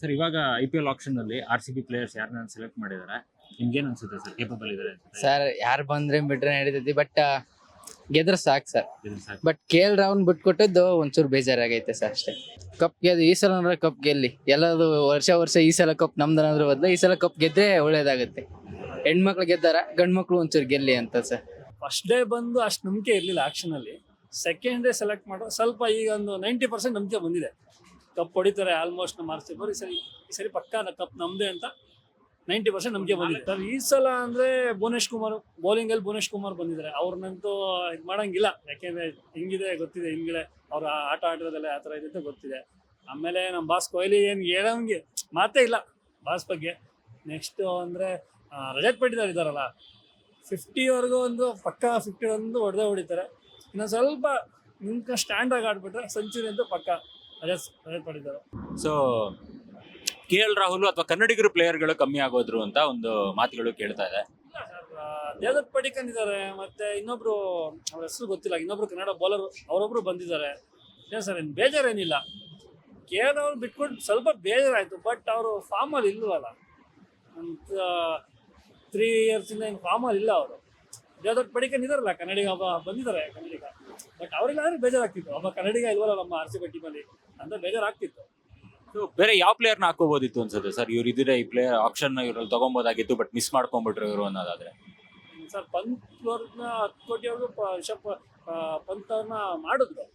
Sir ಇವಾಗ I P L option ಅಲ್ಲಿ R C B players ಯಾರನ್ನ ಸೆಲೆಕ್ಟ್ ಮಾಡಿದ್ದಾರೆ ನಿಮ್ಗೆ ಏನ್ ಅನ್ಸುತ್ತೆ ಸರ್ ಕೇಪಬಲ್ ಇದಾರೆ ಸರ್ ಯಾರು ಬಂದ್ರೆ ಬಿಟ್ರೆ ನಡೀತೈತಿ ಬಟ್ ಗೆದ್ರೆ ಸಾಕು sir. But K L Rahul ಬಿಟ್ಕೊಟ್ಟಿದ್ದು ಒಂಚೂರು ಬೇಜಾರಾಗೈತೆ ಸರ್ ಅಷ್ಟೇ. ಕಪ್ ಗೆದ್ದು ಈ ಸಲ ಅಂದ್ರೆ ಕಪ್ ಗೆಲ್ಲಿ. ಎಲ್ಲದು ವರ್ಷ ವರ್ಷ ಈ ಸಲ ಕಪ್ ನಮ್ದನಾದ್ರೂ ಬದಲು ಈ ಸಲ ಕಪ್ ಗೆದ್ದರೆ ಒಳ್ಳೇದಾಗುತ್ತೆ. ಹೆಣ್ಮಕ್ಳು ಗೆದ್ದಾರ ಗಂಡ್ಮಕ್ಳು ಒಂಚೂರು ಗೆಲ್ಲಿ ಅಂತ ಸರ್ ಫಸ್ಟ್ ಡೇ ಬಂದು ಅಷ್ಟು ನಂಬಿಕೆ ಇರಲಿಲ್ಲ ಆಕ್ಷನಲ್ಲಿ ಸೆಕೆಂಡ್ ಡೇ ಸೆಲೆಕ್ಟ್ ಮಾಡೋ ಸ್ವಲ್ಪ ಈಗ ಒಂದು ನೈಂಟಿ ಪರ್ಸೆಂಟ್ ನಂಬಿಕೆ ಬಂದಿದೆ. ಕಪ್ ಹೊಡಿತಾರೆ ಆಲ್ಮೋಸ್ಟ್ ನಮ್ಮ ಆರ್ ಈ ಸರಿ ಈ ಸರಿ ಪಕ್ಕಾ ಕಪ್ ನಮ್ದೆ ಅಂತ ನೈಂಟಿ ಪರ್ಸೆಂಟ್ ನಮಗೆ ಬಂದಿದೆ. ಈ ಸಲ ಅಂದ್ರೆ ಭುವನೇಶ್ ಕುಮಾರ್ ಬೌಲಿಂಗ್ ಅಲ್ಲಿ ಭುವನೇಶ್ ಕುಮಾರ್ ಬಂದಿದ್ದಾರೆ. ಅವ್ರನ್ನಂತೂ ಇದು ಮಾಡಂಗಿಲ್ಲ. ಯಾಕೆಂದ್ರೆ ಹಿಂಗಿದೆ ಗೊತ್ತಿದೆ ಹಿಂದ್ಗಡೆ. ಅವ್ರ ಆಟ ಆಟದಲ್ಲೇ ಯಾವ ಥರ ಇದೆ ಅಂತ ಗೊತ್ತಿದೆ. ಆಮೇಲೆ ನಮ್ಮ ಬಾಸ್ ಕೊಹ್ಲಿ ಏನು ಹೇಳೋಂಗೆ ಮಾತೇ ಇಲ್ಲ. ಬಾಸ್ ಬಗ್ಗೆ ನೆಕ್ಸ್ಟ್ ಅಂದ್ರೆ ಆ, ರಜತ್ ಪಟ್ಟಿದಾರ್ ಇದಾರಲ್ಲ ಫಿಫ್ಟಿವರೆಗೂ ಒಂದು ಪಕ್ಕ ಫಿಫ್ಟಿ ಒಂದು ಹೊಡೆದೇ ಹೊಡಿತಾರೆ. ಇನ್ನು ಸ್ವಲ್ಪ ನಿಮ್ಗೆ ಸ್ಟ್ಯಾಂಡ್ ಆಗಿ ಆಡ್ಬಿಟ್ರೆ ಸೆಂಚುರಿ ಅಂತೂ ಪಕ್ಕ. ಸೊ ಕೆ ಎಲ್ ರಾಹುಲ್ ಅಥವಾ ಕನ್ನಡಿಗರು ಪ್ಲೇಯರ್ಗಳು ಕಮ್ಮಿ ಆಗೋದ್ರು ಅಂತ ಒಂದು ಮಾತುಗಳು ಕೇಳ್ತಾ ಇದೆ. ದೇವದತ್ ಪಡಿಕನ್ ಇದ್ದಾರೆ ಮತ್ತೆ ಇನ್ನೊಬ್ರು ಅವ್ರ ಹೆಸರು ಗೊತ್ತಿಲ್ಲ ಇನ್ನೊಬ್ರು ಕನ್ನಡ ಬೌಲರ್ ಅವರೊಬ್ರು ಬಂದಿದ್ದಾರೆ. ಏನು ಸರ್ ಏನು ಬೇಜಾರೇನಿಲ್ಲ. ಕೆ ಎಲ್ ಅವ್ರು ಬಿಟ್ಕೊಂಡು ಸ್ವಲ್ಪ ಬೇಜಾರಾಯಿತು ಬಟ್ ಅವರು ಫಾರ್ಮಲ್ಲಿ ಇಲ್ವಲ್ಲ? ಅಂತ ತ್ರೀ ಇಯರ್ಸಿಂದ ಏನು ಫಾರ್ಮಲ್ಲಿ ಇಲ್ಲ ಅವರು. ದೇವದತ್ ಪಡಿಕನ್ ಇದಾರಲ್ಲ ಕನ್ನಡಿಗ ಬಂದಿದ್ದಾರೆ ಕನ್ನಡಿಗ. ಬಟ್ ಅವರಿಲ್ಲ ಅಂದ್ರೆ ಬೇಜಾರಾಗ್ತಿತ್ತು. ಒಬ್ಬ ಕನ್ನಡಿಗ ಇಲ್ವಲ್ಲ ನಮ್ಮ ಆರ್ ಸಿ ಬಿ ಟೀಮಲ್ಲಿ ಅಂತ ಬೇಜಾರಾಗ್ತಿತ್ತು. ಸೊ ಬೇರೆ ಯಾವ ಪ್ಲೇಯರ್ನ ಹಾಕೋಬೋದಿತ್ತು ಅನ್ಸುತ್ತೆ? ಸರ್ ಇವ್ರು ಇದ್ರೆ ಈ ಪ್ಲೇಯರ್ ಆಪ್ಷನ್ ಇವ್ರಲ್ಲಿ ತಗೊಬೋದಾಗಿತ್ತು ಬಟ್ ಮಿಸ್ ಮಾಡ್ಕೊಂಡ್ಬಿಟ್ರು ಇವರು ಅನ್ನೋದಾದ್ರೆ. ಸರ್ ಪಂತ್ ಅವ್ರನ್ನ ಹತ್ತು ಪ- ರಿಷಬ್ ಪಂತ್ ಅವ್ರನ್ನ ಮಾಡಿದ್ರು.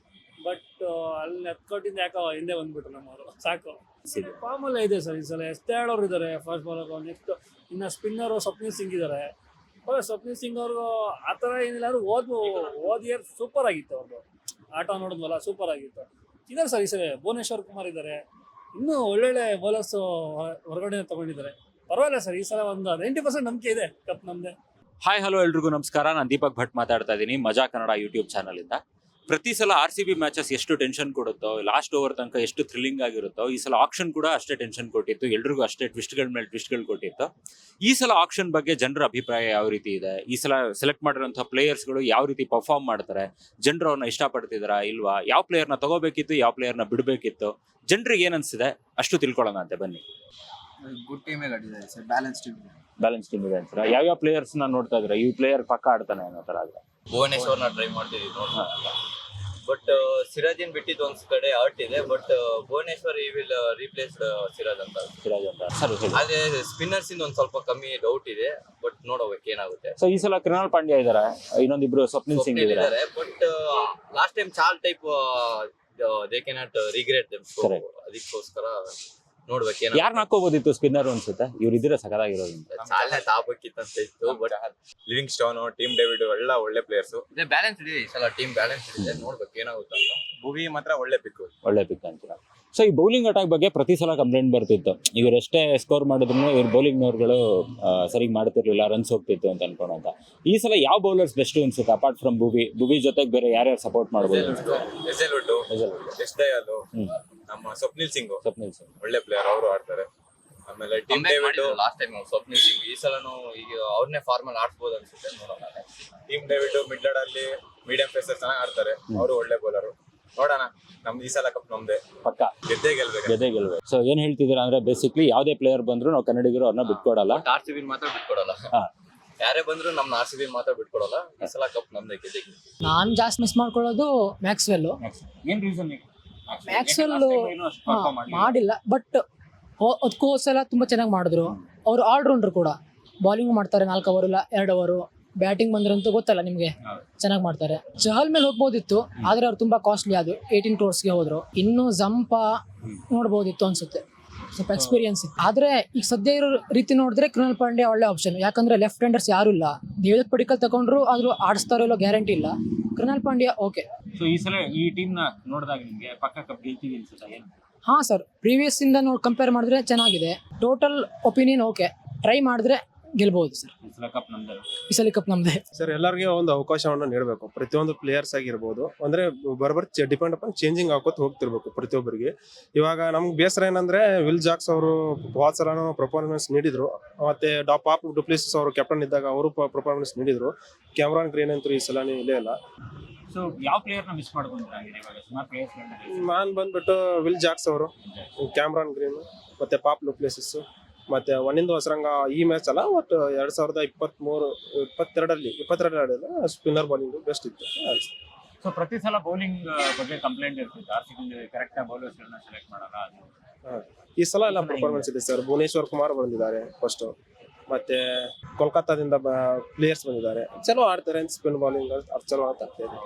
ಬಟ್ ಅಲ್ಲಿ ಹತ್ತು ಕೋಟಿಯಿಂದ ಯಾಕೋ ಹಿಂದೆ ಬಂದ್ಬಿಟ್ರು ನಮ್ಮವರು. ಸಾಕು. ಫಾರ್ಮ್ ಅಲ್ಲೇ ಇದೆ ಸರ್ ಈ ಸಲ ಎಸ್ತಾಡೋರು ಇದ್ದಾರೆ ಫಾಸ್ಟ್ ಬಾಲರ್ ನೆಕ್ಸ್ಟ್ ಇನ್ನು ಸ್ಪಿನ್ನರು ಸ್ವಪ್ನ ಸಿಂಗ್ ಇದ್ದಾರೆ ಸ್ವಪ್ನಿಲ್ ಸಿಂಗ್ ಅವ್ರಿಗೂ ಆ ಥರ ಏನಿಲ್ಲ ಅಂದ್ರೆ ಓದ್ ಓದ್ ಇಯರ್ ಸೂಪರ್ ಆಗಿತ್ತು ಅವ್ರದ್ದು ಆಟ ನೋಡಿದ್ವಲ್ಲ ಸೂಪರ್ ಆಗಿತ್ತು. ಇದಾರೆ ಸರ್ ಈ ಸರಿ ಭುವನೇಶ್ವರ್ ಕುಮಾರ್ ಇದ್ದಾರೆ ಇನ್ನೂ ಒಳ್ಳೊಳ್ಳೆ ಬೌಲರ್ಸ್ ಹೊರಗಡೆ ತಗೊಂಡಿದ್ದಾರೆ ಪರವಾಗಿಲ್ಲ ಸರ್, ಈ ಸಲ ಒಂದು ನೈಂಟಿ ಪರ್ಸೆಂಟ್ ನಂಬಿಕೆ ಇದೆ ಕಪ್ ನಮ್ದೆ. ಹಾಯ್ ಹಲೋ ಎಲ್ರಿಗೂ, ನಮಸ್ಕಾರ. ನಾನು ದೀಪಕ್ ಭಟ್ ಮಾತಾಡ್ತಾ ಇದ್ದೀನಿ, ಮಜಾ ಕನ್ನಡ ಯೂಟ್ಯೂಬ್ ಚಾನಲ್ ಇಂದ. ಪ್ರತಿ ಸಲ ಆರ್ ಸಿ ಬಿ ಮ್ಯಾಚಸ್ ಎಷ್ಟು ಟೆನ್ಷನ್ ಕೊಡುತ್ತೋ ಲಾಸ್ಟ್ ಓವರ್ ತನಕ ಎಷ್ಟು ಥ್ರಿಲ್ಲಿಂಗ್ ಆಗಿರುತ್ತೋ ಈ ಸಲ ಆಕ್ಷನ್ ಕೂಡ ಅಷ್ಟೇ ಟೆನ್ಷನ್ ಕೊಟ್ಟಿತ್ತು. ಎಲ್ರಿಗೂ ಅಷ್ಟೇ ಟ್ವಿಸ್ಟ್ಗಳ ಮೇಲೆ ಟ್ವಿಸ್ಟ್ಗಳು ಕೊಟ್ಟಿತ್ತು. ಈ ಸಲ ಆಕ್ಷನ್ ಬಗ್ಗೆ ಜನರ ಅಭಿಪ್ರಾಯ ಯಾವ ರೀತಿ ಇದೆ? ಈ ಸಲ ಸೆಲೆಕ್ಟ್ ಮಾಡಿರೋಂಥ ಪ್ಲೇಯರ್ಸ್ಗಳು ಯಾವ ರೀತಿ ಪರ್ಫಾರ್ಮ್ ಮಾಡ್ತಾರೆ? ಜನರು ಅವ್ರನ್ನ ಇಷ್ಟಪಡ್ತಿದಾರಾ ಇಲ್ವಾ? ಯಾವ ಪ್ಲೇಯರ್ನ ತಗೋಬೇಕಿತ್ತು ಯಾವ ಪ್ಲೇಯರ್ನ ಬಿಡಬೇಕಿತ್ತು? ಜನರಿಗೆ ಏನ್ ಅನ್ಸಿದೆ? ಅಷ್ಟು ತಿಳ್ಕೊಳ್ಳೋಣ ಅಂತೆ ಬನ್ನಿ. ಗುಡ್ ಟೀಮೇ ಆಡಿದ್ದಾರೆ sir balance team balance team ಇದೆ ಅಂತೀರಾ? ಯಾವ್ಯಾವ ಪ್ಲೇಯರ್ಸ್ನ ನೋಡ್ತಾ ಇದ್ರೆ ಈ ಪ್ಲೇಯರ್ ಪಕ್ಕ ಆಡ್ತಾನೆ ಅನ್ನೋ ತರ ಆದ್ರೆ. ಭುವನೇಶ್ವರ್ನ ಟ್ರೈ ಮಾಡ್ತೀವಿ ನೋಡೋಣ ಬಟ್ ಸಿರಾಜಿನ್ ಬಿಟ್ಟಿದ್ದು ಒಂದ್ ಕಡೆ ಔಟ್ ಇದೆ ಬಟ್ ಭುವನೇಶ್ವರ್ ಈ ವಿಲ್ ರೀಪ್ಲೇಸ್ ಸಿರಾಜ್ ಅಂತ. ಸಿರಾಜ್ ಅಂತ. ಅದೇ ಸ್ಪಿನ್ನರ್ಸ್ ಇಂದ ಒಂದ್ ಸ್ವಲ್ಪ ಕಮ್ಮಿ ಡೌಟ್ ಇದೆ ಬಟ್ ನೋಡಬೇಕು ಏನಾಗುತ್ತೆ. ಸೊ ಈ ಸಲ ಕೃಣಾಲ್ ಪಾಂಡ್ಯ ಇದಾರೆ ಇನ್ನೊಂದಿಬ್ರು ಸ್ವಪ್ನಿಲ್ ಸಿಂಗ್ ಇದಾರೆ. But last time chawl type they cannot regret them. ಅದಕ್ಕೋಸ್ಕರ ನೋಡ್ಬೇಕು ಯಾರು ಹಾಕೋಬೋದಿತ್ತು ಸ್ಪಿನ್ನರ್ ಅನ್ಸುತ್ತೆ? ಇವ್ರು ಇದ್ರೆ ಸಕದಾಗಿರೋದ್ರಿಂದ ಚಾಲ್ನೆ ತಾಪಕ್ಕಿತ್ತಂತ ಇತ್ತು but Livingstone team David ಎಲ್ಲ ಒಳ್ಳೆ ಪ್ಲೇಯರ್ಸ್ ಇದೆ ಬ್ಯಾಲೆನ್ಸ್ ಇದೆ ಈ ಸಲ ಟೀಮ್ ಬ್ಯಾಲೆನ್ಸ್ ಇದೆ ನೋಡ್ಬೇಕು ಏನಾಗುತ್ತೆ ಅಂತ. ಭುವಿ ಮಾತ್ರ ಒಳ್ಳೆ ಪಿಕ್ ಒಳ್ಳೆ ಪಿಕ್ ಅಂತೀರಾ ಸೊ ಈ ಬೌಲಿಂಗ್ ಅಟ್ಯಾಕ್ ಬಗ್ಗೆ ಪ್ರತಿ ಸಲ ಕಂಪ್ಲೇಂಟ್ ಬರ್ತಿತ್ತು. ಇವ್ರು ಎಷ್ಟೇ ಸ್ಕೋರ್ ಮಾಡಿದ್ರು ಇವ್ರ ಬೌಲಿಂಗ್ನವ್ರುಗಳು ಸರಿಗ್ ಮಾಡ್ತಿರ್ಲಿಲ್ಲ ರನ್ಸ್ ಹೋಗ್ತಿತ್ತು ಅಂತ ಅನ್ಕೊಂಡಂತ ಈ ಸಲ ಯಾವ ಬೌಲರ್ಸ್ ಬೆಸ್ಟ್ ಅನ್ಸುತ್ತೆ ಅಪಾರ್ಟ್ ಫ್ರಮ್ ಭೂವಿ? ಭೂವಿ ಜೊತೆಗೆ ಬೇರೆ ಯಾರ್ಯಾರು ಸಪೋರ್ಟ್ ಮಾಡ್ಬೋದು? ನಮ್ಮ ಸ್ವಪ್ನಿಲ್ ಸಿಂಗ್. ಸ್ವಪ್ನಿಲ್ ಸಿಂಗ್. ಒಳ್ಳೆ ಪ್ಲೇಯರ್ ಅವರು ಆಡ್ತಾರೆ. ಆಮೇಲೆ Tim David last time Swapnil Singh. ಈ ಸಲನು ಈಗ ಅವ್ರನ್ನೇ ಫಾರ್ಮಲ್ ಆಡ್ಸ್ಬೋದು ಅನ್ಸುತ್ತೆ ನೋಡೋಣ. ಟೀಮ್ ಡೇವಿಡ್ ಮಿಡ್ ಅಲ್ಲಿ ಮೀಡಿಯಂ ಪೇಸರ್ ಚೆನ್ನಾಗಿ ಆಡ್ತಾರೆ. ಅವರು ಒಳ್ಳೆ ಬೌಲರು ನೋಡೋಣ ನಮ್ ಈ ಸಲ ಕಪ್ ನಮ್ದೆ. ಪಕ್ಕ. ಗೆದ್ದೇ ಗೆಲ್ಬೇಕು. ಗೆದ್ದೆ ಗೆಲ್ಬೇಕು. ಸೊ ಏನ್ ಹೇಳ್ತಿದ್ದೀರಾ ಅಂದ್ರೆ ಬೇಸಿಕ್ಲಿ ಯಾವ್ದೇ ಪ್ಲೇಯರ್ ಬಂದ್ರು ನಾವು ಕನ್ನಡಿಗರು ಅವ್ರನ್ನ ಬಿಟ್ಕೊಡಲ್ಲ. ಆರ್ ಸಿ ಬಿ ಮಾತ್ರ ಬಿಟ್ಕೊಡಲ್ಲ. ಯಾರೇ ಬಂದ್ರು ನಮ್ಮ ಆರ್ ಸಿ ಬಿ ಮಾತ್ರ ಬಿಟ್ಕೊಡಲ್ಲ. ಈ ಸಲ ಕಪ್ ನಮ್ದೇ ಗೆದ್ದೆ ನಾನ್ ಜಾಸ್ತಿ ಮಿಸ್ ಮಾಡ್ಕೊಳ್ಳೋದು ಮ್ಯಾಕ್ಸ್ವೆಲ್ ಏನ್ ರೀಸನ್ ಮ್ಯಾಕ್ಸ್ವೆಲ್ ಮಾಡಿಲ್ಲ ಬಟ್ ಅದಕ್ಕೂ ಎಲ್ಲ ತುಂಬ ಚೆನ್ನಾಗಿ ಮಾಡಿದ್ರು. ಅವರು ಆಲ್ರೌಂಡರ್ ಕೂಡ. ಬೌಲಿಂಗ್ ಮಾಡ್ತಾರೆ ನಾಲ್ಕು ಓವರ್ ಇಲ್ಲ ಎರಡು ಓವರು ಬ್ಯಾಟಿಂಗ್ ಬಂದ್ರಂತೂ ಗೊತ್ತಲ್ಲ ನಿಮಗೆ? ಚೆನ್ನಾಗಿ ಮಾಡ್ತಾರೆ. ಚಹಲ್ ಮೇಲೆ ಹೋಗ್ಬೋದಿತ್ತು ಆದ್ರೆ ಅವ್ರು ತುಂಬಾ ಕಾಸ್ಟ್ಲಿ ಅದು. ಏಯ್ಟೀನ್ ಕ್ರೋರ್ಸ್ಗೆ ಹೋದರು. ಇನ್ನು ಜಂಪ ನೋಡ್ಬೋದಿತ್ತು ಅನ್ಸುತ್ತೆ. ಸ್ವಲ್ಪ ಎಕ್ಸ್ಪೀರಿಯನ್ಸ್ ಇತ್ತು. ಆದ್ರೆ ಈಗ ಸದ್ಯ ಇರೋ ರೀತಿ ನೋಡಿದ್ರೆ ಕೃಣಲ್ ಪಾಂಡ್ಯ ಒಳ್ಳೆ ಆಪ್ಷನ್ ಯಾಕಂದ್ರೆ ಲೆಫ್ಟ್ ಹ್ಯಾಂಡರ್ಸ್ ಯಾರು ಇಲ್ಲ. ದೇವದ ಪಡಿಕಲ್ ತಗೊಂಡ್ರು ಆದ್ರೂ ಆಡಿಸ್ತಾರೋ ಇಲ್ಲೋ ಗ್ಯಾರಂಟಿ ಇಲ್ಲ. ಕೃಣಲ್ ಪಾಂಡ್ಯ ಓಕೆ ಸೊ ಈ ಸಲ ಈ ಟೀಮ್ನ ನೋಡಿದಾಗ ನಿಮಗೆ ಪಕ್ಕ ಕಪ್ ಗೆಲ್ತೀವಿ ಅನ್ಸುತ್ತಾ ಏನು? ಹಾ ಸರ್ ಪ್ರೀವಿಯಸ್ ಇಂದ ನೋಡಿ ಕಂಪೇರ್ ಮಾಡಿದ್ರೆ ಚೆನ್ನಾಗಿದೆ. ಟೋಟಲ್ ಒಪಿನಿಯನ್ ಓಕೆ ಟ್ರೈ ಮಾಡಿದ್ರೆ ಗೆಲ್ಬಹುದು ಸರ್ ಈ ಸಲ ಕಪ್ ನಮ್ದು. ಈ ಸಲ ಕಪ್ ನಮ್ದೆ. ಸರ್ ಎಲ್ಲರಿಗೆ ಒಂದು ಅವಕಾಶವನ್ನು ನೀಡಬೇಕು. ಪ್ರತಿಯೊಂದು ಪ್ಲೇಯರ್ಸ್ ಆಗಿರ್ಬೋದು. ಅಂದ್ರೆ ಬರೋಬ್ಬರಿ ಡಿಪೆಂಡ್ ಅಪ್ ಚೇಂಜಿಂಗ್ ಹಾಕೋತ್ ಹೋಗ್ತಿರ್ಬೇಕು ಪ್ರತಿಯೊಬ್ಬರಿಗೆ. ಇವಾಗ ನಮ್ಗೆ ಬೇಸರ ಏನಂದ್ರೆ ವಿಲ್ ಜಾಕ್ಸ್ ಅವರು ಬಹಳ ಸಲ ಪರ್ಫಾರ್ಮೆನ್ಸ್ ನೀಡಿದ್ರು. ಮತ್ತೆ ಡಾಪ್ ಆಪ್ ಡುಪ್ಲಿಸಿಸ್ ಅವರು ಕ್ಯಾಪ್ಟನ್ ಇದ್ದಾಗ ಅವರು ಪರ್ಫಾರ್ಮೆನ್ಸ್ ನೀಡಿದ್ರು. ಕ್ಯಾಮ್ರಾನ್ ಗ್ರೀನ್ ಅಂತೂ ಈ ಸಲ ಇಲ್ಲೇ ಇಲ್ಲ. ಸೊ ಯಾವ ಪ್ಲೇಯರ್ನ ಮಿಸ್ ಮಾಡ್ಕೊಂಡ್ರೆ ಇವಾಗ ಸುಮಾರು ಪ್ಲೇಯರ್ಸ್ ನಾನ್ ಬಂದ್ಬಿಟ್ಟು ವಿಲ್ ಜಾಕ್ಸ್ ಅವರು. ಕ್ಯಾಮ್ರಾನ್ ಗ್ರೀನ್ ಮತ್ತೆ ಪಾಪ್ ಪ್ಲೇಸಸ್ ಮತ್ತೆ ಒನ್ನಿಂದ ಹೊಸರಂಗ ಈ ಮ್ಯಾಚ್ ಅಲ್ಲ ಒಟ್ಟು ಎರಡ್ ಸಾವಿರದ ಇಪ್ಪತ್ತ್ ಮೂರು ಇಪ್ಪತ್ತೆರಡರಲ್ಲಿ ಇಪ್ಪತ್ತೆರಡರಲ್ಲಿ ಸ್ಪಿನ್ನರ್ ಬೌಲಿಂಗ್ ಬೆಸ್ಟ್ ಇತ್ತು. ಸೊ ಪ್ರತಿ ಸಲ ಬೌಲಿಂಗ್ ಬಗ್ಗೆ ಕಂಪ್ಲೇಂಟ್ ಇರ್ತಿತ್ತು ಆರ್ ಸಿ ಕರೆಕ್ಟ್ ಆಗಿ ಬೌಲರ್ಸ್ ಸೆಲೆಕ್ಟ್ ಮಾಡಲ್ಲ ಈ ಸಲ ಎಲ್ಲ ಪರ್ಫಾರ್ಮೆನ್ಸ್ ಇದೆ ಸರ್. ಭುವನೇಶ್ವರ್ ಕುಮಾರ್ ಬಂದಿದ್ದಾರೆ ಫಸ್ಟ್ ಮತ್ತೆ ಕೋಲ್ಕತ್ತಾದಿಂದ ಪ್ಲೇಯರ್ಸ್ ಬಂದಿದ್ದಾರೆ. ಚಲೋ ಆಡ್ತಾರೆ ಸ್ಪಿನ್ ಬೌಲಿಂಗ್ ಚಲೋ ಅಂತ ಆಗ್ತಾ ಇದೆ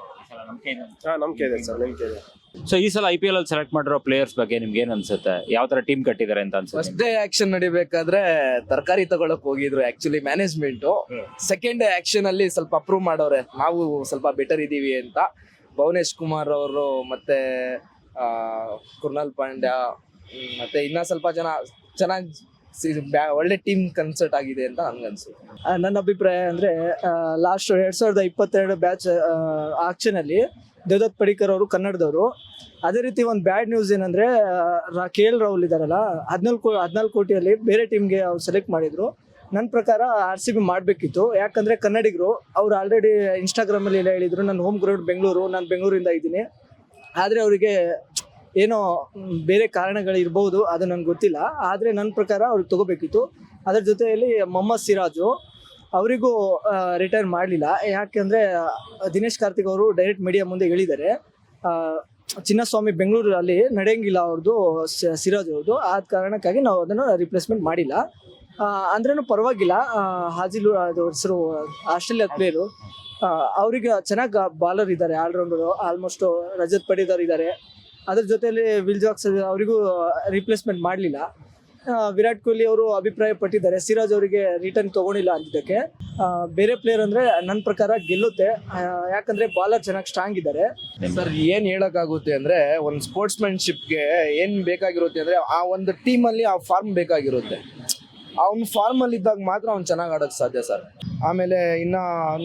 ಹಾ ನಂಬಿಕೆ ಇದೆ ಸರ್ ನಂಬಿಕೆ ಇದೆ. ಸೊ ಈ ಸಲ ಐ ಪಿ ಎಲ್ ಅಲ್ಲಿ ಸೆಲೆಕ್ಟ್ ಮಾಡಿರೋ ಪ್ಲೇಯರ್ಸ್ ಬಗ್ಗೆ ನಿಮ್ಗೆ ಏನ್ ಅನ್ಸುತ್ತೆ? ಯಾವ ತರ ಟೀಮ್ ಕಟ್ಟಿದ್ದಾರೆ ಅಂತ ಅನ್ಸುತ್ತೆ ಫಸ್ಟ್ ಡೇ ಆಕ್ಷನ್ ನಡಿಬೇಕಾದ್ರೆ ತರಕಾರಿ ತಗೊಳಕ್ ಹೋಗಿದ್ರು actually management second day auction ಅಲ್ಲಿ ಸ್ವಲ್ಪ ಅಪ್ರೂವ್ ಮಾಡವ್ರೆ ನಾವು ಸ್ವಲ್ಪ ಬೆಟರ್ ಇದೀವಿ ಅಂತ ಭುವನೇಶ್ ಕುಮಾರ್ ಅವರು ಮತ್ತೆ ಆ, ಕೃಣಾಲ್ ಪಾಂಡ್ಯ ಮತ್ತೆ ಇನ್ನ ಸ್ವಲ್ಪ ಜನ ಚೆನ್ನಾಗಿ ಒಳ್ಳೆ ಟೀಮ್ ಕನ್ಸರ್ಟ್ ಆಗಿದೆ ಅಂತ ನನ್ಗನ್ಸುತ್ತೆ ನನ್ನ ಅಭಿಪ್ರಾಯ ಅಂದರೆ ಲಾಸ್ಟ್ ಎರಡು ಸಾವಿರದ ಇಪ್ಪತ್ತೆರಡು ಬ್ಯಾಚ್ ಆಕ್ಷನಲ್ಲಿ ದೇವದತ್ ಪಡಿಕರ್ ಅವರು, ಕನ್ನಡದವರು. ಅದೇ ರೀತಿ ಒಂದು ಬ್ಯಾಡ್ ನ್ಯೂಸ್ ಏನಂದರೆ ಕೆ ಎಲ್ ರಾಹುಲ್ ಇದ್ದಾರಲ್ಲ, ಹದಿನಾಲ್ಕು ಹದಿನಾಲ್ಕು ಕೋಟಿಯಲ್ಲಿ ಬೇರೆ ಟೀಮ್ಗೆ ಅವ್ರು ಸೆಲೆಕ್ಟ್ ಮಾಡಿದರು. ನನ್ನ ಪ್ರಕಾರ ಆರ್ ಸಿ ಬಿ ಮಾಡಬೇಕಿತ್ತು. ಯಾಕಂದರೆ ಕನ್ನಡಿಗರು, ಅವ್ರು ಆಲ್ರೆಡಿ ಇನ್ಸ್ಟಾಗ್ರಾಮಲ್ಲಿ ಎಲ್ಲ ಹೇಳಿದರು ನನ್ನ ಹೋಮ್ ಗ್ರೌಂಡ್ ಬೆಂಗಳೂರು, ನಾನು ಬೆಂಗಳೂರಿಂದ ಇದ್ದೀನಿ. ಆದರೆ ಅವರಿಗೆ ಏನೋ ಬೇರೆ ಕಾರಣಗಳು ಇರ್ಬೋದು ಅದು ನನಗೆ ಗೊತ್ತಿಲ್ಲ. ಆದರೆ ನನ್ನ ಪ್ರಕಾರ ಅವ್ರಿಗೆ ತಗೋಬೇಕಿತ್ತು. ಅದರ ಜೊತೆಯಲ್ಲಿ ಮೊಹಮ್ಮದ್ ಸಿರಾಜು, ಅವರಿಗೂ ರಿಟೈರ್ ಮಾಡಲಿಲ್ಲ. ಯಾಕೆಂದರೆ ದಿನೇಶ್ ಕಾರ್ತಿಕ್ ಅವರು ಡೈರೆಕ್ಟ್ ಮೀಡಿಯಾ ಮುಂದೆ ಹೇಳಿದ್ದಾರೆ. ಚಿನ್ನಸ್ವಾಮಿ ಬೆಂಗಳೂರಲ್ಲಿ ನಡೆಯಂಗಿಲ್ಲ ಅವ್ರದ್ದು ಸಿರಾಜ್ ಅವ್ರದ್ದು ಆದ ಕಾರಣಕ್ಕಾಗಿ ನಾವು ಅದನ್ನು ರಿಪ್ಲೇಸ್ಮೆಂಟ್ ಮಾಡಿಲ್ಲ. ಅಂದ್ರೂ ಪರವಾಗಿಲ್ಲ. ಹಾಜಿಲು, ಅದು ಹೆಸರು, ಆಸ್ಟ್ರೇಲಿಯಾ ಪ್ಲೇಯರು ಅವರಿಗೆ ಚೆನ್ನಾಗಿ ಬಾಲರ್ ಇದ್ದಾರೆ ಆಲ್ರೌಂಡರು ಆಲ್ಮೋಸ್ಟು ರಜತ್ ಪಡಿದಾರ್ ಇದ್ದಾರೆ. ಅದ್ರ ಜೊತೆಯಲ್ಲಿ ವಿಲ್ ಜಾಕ್ಸ್ ಅವರಿಗೂ ರಿಪ್ಲೇಸ್ಮೆಂಟ್ ಮಾಡಲಿಲ್ಲ. ವಿರಾಟ್ ಕೊಹ್ಲಿ ಅವರು ಅಭಿಪ್ರಾಯ ಪಟ್ಟಿದ್ದಾರೆ ಸಿರಾಜ್ ಅವರಿಗೆ ರಿಟರ್ನ್ ತಗೊಂಡಿಲ್ಲ ಅಂದಿದ್ದಕ್ಕೆ. ಬೇರೆ ಪ್ಲೇಯರ್ ಅಂದ್ರೆ ನನ್ನ ಪ್ರಕಾರ ಗೆಲ್ಲುತ್ತೆ. ಯಾಕಂದ್ರೆ ಬಾಲರ್ ಚೆನ್ನಾಗಿ ಸ್ಟ್ರಾಂಗ್ ಇದ್ದಾರೆ. ಸರ್ ಏನ್ ಹೇಳಕ್ಕಾಗುತ್ತೆ ಅಂದ್ರೆ ಒಂದು ಸ್ಪೋರ್ಟ್ಸ್ಮನ್ಶಿಪ್ಗೆ ಏನ್ ಬೇಕಾಗಿರುತ್ತೆ ಅಂದ್ರೆ ಆ ಒಂದು ಟೀಮ್ ಅಲ್ಲಿ ಆ ಫಾರ್ಮ್ ಬೇಕಾಗಿರುತ್ತೆ. ಅವ್ನ ಫಾರ್ಮ್ ಅಲ್ಲಿ ಇದ್ದಾಗ ಮಾತ್ರ ಅವ್ನು ಚೆನ್ನಾಗಿ ಆಡೋಕ್ ಸಾಧ್ಯ ಸರ್ ಆಮೇಲೆ ಇನ್ನ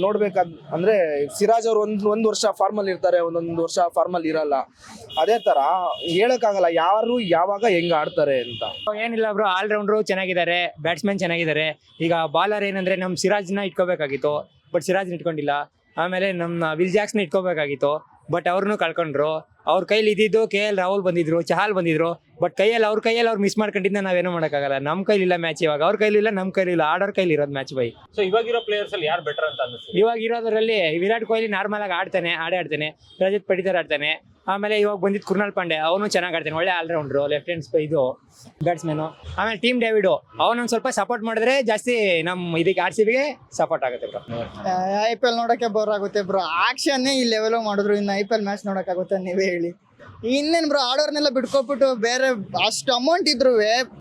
ನೋಡ್ಬೇಕಾದ್ ಅಂದ್ರೆ ಸಿರಾಜ್ ಅವ್ರು ಒಂದ್ ಒಂದ್ ವರ್ಷ ಫಾರ್ಮಲ್ ಇರ್ತಾರೆ, ಒಂದೊಂದು ವರ್ಷ ಫಾರ್ಮಲ್ ಇರಲ್ಲ. ಅದೇ ತರ ಹೇಳಕ್ಕಾಗಲ್ಲ, ಯಾರು ಯಾವಾಗ ಹೆಂಗ್ ಆಡ್ತಾರೆ ಅಂತ. ಏನಿಲ್ಲ ಬ್ರೋ ಆಲ್ರೌಂಡ್ರು ಚೆನ್ನಾಗಿದ್ದಾರೆ ಬ್ಯಾಟ್ಸ್ಮನ್ ಚೆನ್ನಾಗಿದ್ದಾರೆ. ಈಗ ಬಾಲರ್ ಏನಂದ್ರೆ ನಮ್ಮ ಸಿರಾಜ್ನ ಇಟ್ಕೋಬೇಕಾಗಿತ್ತು ಬಟ್ ಸಿರಾಜ್ನ ಇಟ್ಕೊಂಡಿಲ್ಲ. ಆಮೇಲೆ ನಮ್ಮ ವಿಲ್ ಜಾಕ್ಸ್ನ ಇಟ್ಕೋಬೇಕಾಗಿತ್ತು ಬಟ್ ಅವ್ರನ್ನೂ ಕಳ್ಕೊಂಡ್ರು. ಅವ್ರ ಕೈಲಿ ಇದ್ದಿದ್ದು ಕೆ ಎಲ್ ರಾಹುಲ್ ಬಂದಿದ್ರು ಚಹಲ್ ಬಂದಿದ್ರು ಬಟ್ ಕೈಯಲ್ಲಿ ಅವ್ರ ಕೈಯಲ್ಲಿ ಅವ್ರು ಮಿಸ್ ಮಾಡ್ಕೊಂಡಿದ್ದ ನಾವೇನೋ ಮಾಡೋಕ್ಕಾಗಲ್ಲ. ನಮ್ಮ ಕೈಲಿಲ್ಲ ಮ್ಯಾಚ್ ಇವಾಗ. ಅವ್ರ ಕೈಲಿಲ್ಲ ನಮ್ಮ ಕೈಲಿಲ್ಲ ಆಡೋರ್ ಕೈಲಿ ಇರೋದು ಮ್ಯಾಚ್ ಬೈ ಸೊ ಇವಾಗಿರೋ ಪ್ಲೇಯರ್ಸ್ ಅಲ್ಲಿ ಯಾರು ಬೆಟರ್ ಅಂತ ಅನ್ಸುತ್ತೆ? ಇವಾಗ ಇರೋದ್ರಲ್ಲಿ ವಿರಾಟ್ ಕೊಹ್ಲಿ ನಾರ್ಮಲ್ ಆಗಿ ಆಡ್ತಾನೆ ಆಡೇ ಆಡ್ತಾನೆ. ರಜತ್ ಪಡಿತರ್ ಆಡ್ತಾನೆ. ಆಮೇಲೆ ಇವಾಗ ಬಂದಿದ್ದು ಕುರ್ನಾಳ್ ಪಾಂಡೆ, ಅವನು ಚೆನ್ನಾಗಿ ಆಡ್ತಾನೆ. ಒಳ್ಳೆ ಆಲ್ರೌಂಡ್ರು ಲೆಫ್ಟ್ ಹ್ಯಾಂಡ್ ಇದು ಬ್ಯಾಟ್ಸ್ಮನ್ ಆಮೇಲೆ ಟೀಮ್ ಡೇವಿಡು ಅವನೊಂದು ಸ್ವಲ್ಪ ಸಪೋರ್ಟ್ ಮಾಡಿದ್ರೆ ಜಾಸ್ತಿ ನಮ್ಮ ಇದಕ್ಕೆ ಆರ್ ಸಿ ಬಿಗೆ ಸಪೋರ್ಟ್ ಆಗುತ್ತೆ ಬ್ರೋ ಐ ಪಿ ಎಲ್ ನೋಡೋಕ್ಕೆ ಬೋರ್ ಆಗುತ್ತೆ ಬ್ರೋ ಆಕ್ಷನ್ ಈ ಲೆವೆಲ್ ಮಾಡಿದ್ರು ಇನ್ನು ಐ ಪಿ ಎಲ್ ಮ್ಯಾಚ್ ನೋಡೋಕ್ಕಾಗುತ್ತೆ ನೀವೇ ಹೇಳಿ. ಇನ್ನೇನು ಬ್ರೋ ಆಡೋರ್ನೆಲ್ಲ ಬಿಟ್ಕೊಬಿಟ್ಟು ಬೇರೆ ಅಷ್ಟು ಅಮೌಂಟ್ ಇದ್ರು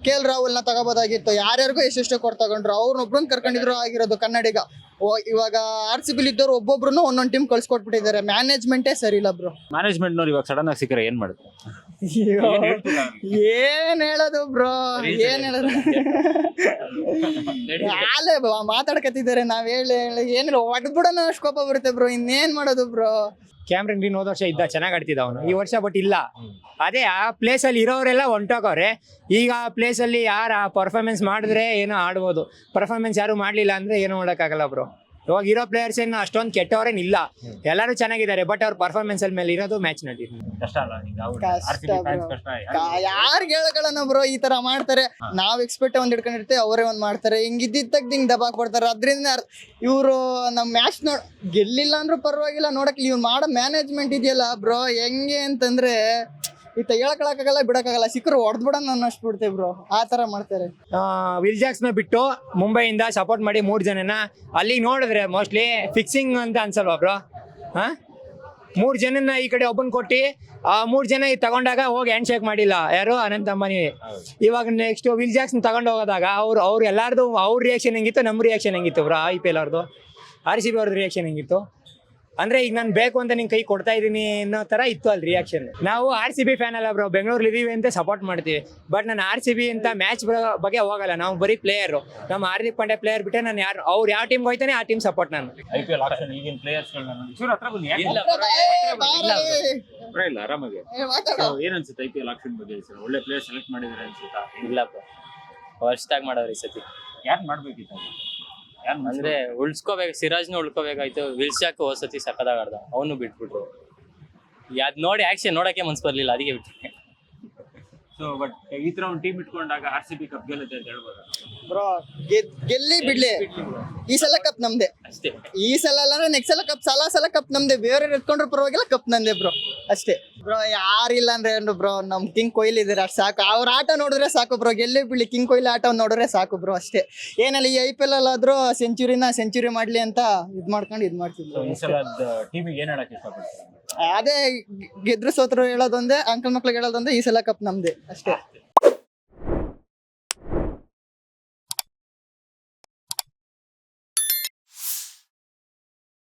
ಕೆ ಎಲ್ ರಾಹುಲ್ನ ತಗೋಬೋದಾಗಿತ್ತು. ಯಾರ್ಯಾರಿಗೂ ಎಷ್ಟೆಷ್ಟು ಕೊಟ್ಟು ತಗೊಂಡ್ರು. ಅವ್ರನ್ನೊಬ್ರನ್ನ ಕರ್ಕೊಂಡಿದ್ರು ಆಗಿರೋದು ಕನ್ನಡಿಗ. ಇವಾಗ ಆರ್ ಸಿ ಬಿಲ್ ಇದ್ದವ್ರು ಒಬ್ಬೊಬ್ರು ಒಂದೊಂದು ಟೀಮ್ ಕಳ್ಸಿಕೊಟ್ಬಿಟ್ಟಿದ್ದಾರೆ. ಮ್ಯಾನೇಜ್ಮೆಂಟೇ ಸರಿ ಇಲ್ಲ ಬ್ರೋ ಮ್ಯಾನೇಜ್ಮೆಂಟ್ ನೋಡಿ ಇವಾಗ ಸಡನ್ ಆಗಿ ಸಿಕ್ಕರೆ ಏನ್ ಮಾಡುತ್ತೆ ಏನ್ ಹೇಳೋದು ಬ್ರೋ ಏನ್ ಹೇಳೋದು? ಅಲ್ಲೇ ಮಾತಾಡ್ಕತ್ತಿದ್ದಾರೆ ನಾವ್ ಹೇಳಿ ಹೇಳಿ. ಏನಿಲ್ಲ ಹೊಡ್ಬಿಡೋಣ ಅಷ್ಟು ಕೋಪ ಬರುತ್ತೆ ಬ್ರೋ ಇನ್ನೇನ್ ಮಾಡೋದು ಬ್ರೋ ಕ್ಯಾಮ್ರನ್ ಗ್ರೀನ್ ಹೋದ ವರ್ಷ ಇದ್ದ ಚೆನ್ನಾಗಿ ಆಡ್ತಿದ್ದ ಅವನು. ಈ ವರ್ಷ ಬಟ್ ಇಲ್ಲ. ಅದೇ ಆ ಪ್ಲೇಸ್ ಅಲ್ಲಿ ಇರೋರೆಲ್ಲ ಹೊಂಟೋಗವ್ರೆ ಈಗ ಆ ಪ್ಲೇಸ್ ಅಲ್ಲಿ ಯಾರು ಆ ಪರ್ಫಾರ್ಮೆನ್ಸ್ ಮಾಡಿದ್ರೆ ಏನೋ ಆಡ್ಬೋದು. ಪರ್ಫಾರ್ಮೆನ್ಸ್ ಯಾರು ಮಾಡ್ಲಿಲ್ಲ ಅಂದ್ರೆ ಏನು ಮಾಡೋಕ್ಕಾಗಲ್ಲ ಬ್ರೋ ಇವಾಗ ಇರೋ ಪ್ಲೇಯರ್ಸ್ ಏನು ಅಷ್ಟೊಂದು ಕೆಟ್ಟವರೇನು ಇಲ್ಲ. ಎಲ್ಲರೂ ಚೆನ್ನಾಗಿದ್ದಾರೆ ಬಟ್ ಅವ್ರ ಪರ್ಫಾರ್ಮೆನ್ಸ್ ಅಲ್ಲಿ ಮೇಲೆ ಇರೋದು ಮ್ಯಾಚ್ ನೋಡಿ. ಕಷ್ಟ ಅಲ್ಲ ಈಗ ಅವ್ರು ಕಷ್ಟ RCB fans bro. ಕಷ್ಟ. ಯಾರ್ಗ್ ಹೇಳ್ಕೊಳ್ಳೋಣ ಬ್ರೋ ಈ ತರ ಮಾಡ್ತಾರೆ. ನಾವ್ ಎಕ್ಸ್ಪೆಕ್ಟ್ ಒಂದ್ ಹಿಡ್ಕೊಂಡಿರ್ತೀವಿ ಅವರೇ ಒಂದ್ ಮಾಡ್ತಾರೆ. ಹಿಂಗ್ ಇದ್ದಿದ್ದಾಗ ಹಿಂಗ್ ದಬಾಕ್ ಕೊಡ್ತಾರೆ. ಅದ್ರಿಂದ ಇವರು ನಮ್ ಮ್ಯಾಚ್ ನೋಡ್ ಗೆಲ್ಲಿಲ್ಲ ಅಂದ್ರೂ ಪರವಾಗಿಲ್ಲ ನೋಡಕ್ ಇವ್ರು ಮಾಡೋ ಮ್ಯಾನೇಜ್ಮೆಂಟ್ ಇದೆಯಲ್ಲ ಬ್ರೋ ಹೆಂಗೆ ಅಂತಂದ್ರೆ ಈತ ಹೇಳ್ಕೊಳಕ್ಕಾಗಲ್ಲ ಬಿಡಕ್ಕಾಗಲ್ಲ ಸಿಕ್ಕರು ಹೊಡೆದ್ ಬಿಡೋಣ ಅನ್ನಷ್ಟು ಬಿಡ್ತೇವೆ ಬ್ರೋ ಆ ತರ ಮಾಡ್ತಾರೆ. ವಿಲ್ನ ಬಿಟ್ಟು ಮುಂಬೈಯಿಂದ ಸಪೋರ್ಟ್ ಮಾಡಿ ಮೂರು ಜನನ. ಅಲ್ಲಿ ನೋಡಿದ್ರೆ ಮೋಸ್ಟ್ಲಿ ಫಿಕ್ಸಿಂಗ್ ಅಂತ ಅನ್ಸಲ್ವಾ ಬ್ರೋ ಹಾ ಮೂರು ಜನನ ಈ ಕಡೆ ಒಬ್ಬನ್ ಕೊಟ್ಟು ಆ ಮೂರು ಜನ ಇದು ತಗೊಂಡಾಗ ಹೋಗಿ ಹ್ಯಾಂಡ್ ಶೇಕ್ ಮಾಡಿಲ್ಲ. ಯಾರು? ಅನಂತ ಅಂಬಾನಿ. ಇವಾಗ ನೆಕ್ಸ್ಟ್ ವಿಲ್ ಜಾಕ್ಸ್ನ ತಗೊಂಡು ಹೋಗೋದಾಗ ಅವ್ರು ಅವ್ರು ಎಲ್ಲಾರ್ದು ಅವ್ರ ರಿಯಾಕ್ಷನ್ ಹೆಂಗಿತ್ತು? ನಮ್ಮ ರಿಯಾಕ್ಷನ್ ಹೆಂಗಿತ್ತು ಬ್ರೋ ಐ ಪಿ ಎಲ್ ಅವ್ರದ್ದು ಆರ್ ಸಿ ಬಿ ಅವ್ರದ್ದು ರಿಯಾಕ್ಷನ್ ಹೆಂಗಿತ್ತು? ಅಂದ್ರೆ ಈಗ ನಾನು ಬೇಕು ಅಂತ ನಿಂಗೆ ಕೈ ಕೊಡ್ತಾ ಇದ್ದೀನಿ ಅನ್ನೋ ತರ ಇತ್ತು ಅಲ್ಲಿ ರಿಯಾಕ್ಷನ್ ನಾವು ಆರ್ ಸಿ ಬಿ ಫ್ಯಾನ್ ಅಲ್ಲ ಬ್ರೋ ಬೆಂಗಳೂರಲ್ಲಿ ಇದೀವಿ ಅಂತ ಸಪೋರ್ಟ್ ಮಾಡ್ತೀವಿ. ಬಟ್ ನಾನು ಆರ್ ಸಿ ಬಿ ಅಂತ ಮ್ಯಾಚ್ ಬಗ್ಗೆ ಹೋಗಲ್ಲ ನಾವು ಬರೀ ಪ್ಲೇಯರ್ ನಮ್ಮ ಹಾರ್ದಿಕ್ ಪಾಂಡೆ ಪ್ಲೇಯರ್ ಬಿಟ್ಟೆ ನಾನು ಯಾರು ಅವ್ರು ಯಾವ ಟೀಮ್ ಹೋಯ್ತಾನೆ ಆ ಟೀಮ್ ಸಪೋರ್ಟ್ ನಾನು. ಐ ಪಿ ಎಲ್ ಆಕ್ಷನ್ ಈಗಿನ ಪ್ಲೇಯರ್ಸ್ ಇಲ್ಲ. ಆರಾಮಾಗಿ. ಏನ್ ಅನ್ಸುತ್ತೆ ಐ ಪಿ ಎಲ್ ಆಕ್ಷನ್ ಬಗ್ಗೆ ಸರ್ ಒಳ್ಳೆ ಪ್ಲೇಯರ್ ಸೆಲೆಕ್ಟ್ ಮಾಡಿದ್ರೆ ಅನ್ಸುತ್ತಾ? ಇಲ್ಲ ವರ್ಷದಾಗ ಮಾಡೋರು ಈ ಸತಿ. ಯಾರು ಮಾಡ್ಬೇಕಿತ್ತು? ಅಂದ್ರೆ ಉಳ್ಸ್ಕೋಬೇಕು ಸಿರಾಜ್ನ ಉಳ್ಕೋಬೇಕಾಯ್ತು ವಿಲ್ಸಾಕ್ ಹೋದ್ ಸತಿ ಸಕ್ಕದಾಗ ಆಡ್ದ ಅವನು ಬಿಟ್ಬಿಟ್ರು. ಅದ್ ನೋಡಿ ಆಕ್ಷನ್ ನೋಡಕ್ಕೆ ಮನ್ಸ್ ಬರ್ಲಿಲ್ಲ ಅದಕ್ಕೆ ಬಿಟ್ಟು ಸೊ ಬಟ್ ಈ ತರ ಒಂದು ಟೀಮ್ ಇಟ್ಕೊಂಡಾಗ ಆರ್ ಸಿ ಬಿ ಕಪ್ ಗೆಲ್ಲುತ್ತೆ ಅಂತ ಹೇಳ್ಬೋದು? ಬ್ರೋ ಗೆಲ್ಲಿ ಬಿಡ್ಲಿ. ಈ ಸಲ ಕಪ್ ನಮ್ದೆ. ಅಷ್ಟೇ. ಈ ಸಲ ಅಲ್ಲ ನೆಕ್ಸ್ಟ್ ಸಲ ಕಪ್ ಸಲ ಸಲ ಕಪ್ ನಮ್ದೆ. ಬೇರೆ ಎತ್ಕೊಂಡ್ರು ಪರವಾಗಿಲ್ಲ ಕಪ್ ನಂದೆ ಬ್ರೋ ಅಷ್ಟೇ. ಬ್ರೋ ಯಾರಿಲ್ಲ ಅಂದ್ರೆ ಏನು ಬ್ರೋ ನಮ್ ಕಿಂಗ್ ಕೊಹ್ಲಿ ಇದ್ರೆ ಅಷ್ಟ್ ಸಾಕು. ಅವ್ರ ಆಟ ನೋಡಿದ್ರೆ ಸಾಕು ಬ್ರೋ ಗೆಲ್ಲೇ ಬಿಳಿ ಕಿಂಗ್ ಕೊಹ್ಲಿ ಆಟ ನೋಡಿದ್ರೆ ಸಾಕು ಬ್ರೋ ಅಷ್ಟೇ. ಏನಲ್ಲ ಈ ಐ ಪಿ ಎಲ್ ಅಲ್ಲಾದ್ರೂ ಸೆಂಚುರಿನ ಸೆಂಚುರಿ ಮಾಡ್ಲಿ ಅಂತ ಇದ್ ಮಾಡ್ಕೊಂಡು ಇದ್ ಈ ಮಾಡ್ತಿದ್ರು ಸಲ ಟೀಮಿಗೆ ಏನ್ ಹೇಳಕ್ ಇಷ್ಟಪಡ್ತೀರಾ? ಅದೇ ಗೆದ್ರು ಸೋತ್ರ ಹೇಳೋದೊಂದೇ ಅಂಕಲ್ ಮಕ್ಳಿಗೆ ಹೇಳೋದೊಂದೇ ಈ ಸಲ ಕಪ್ ನಮ್ದೆ ಅಷ್ಟೇ.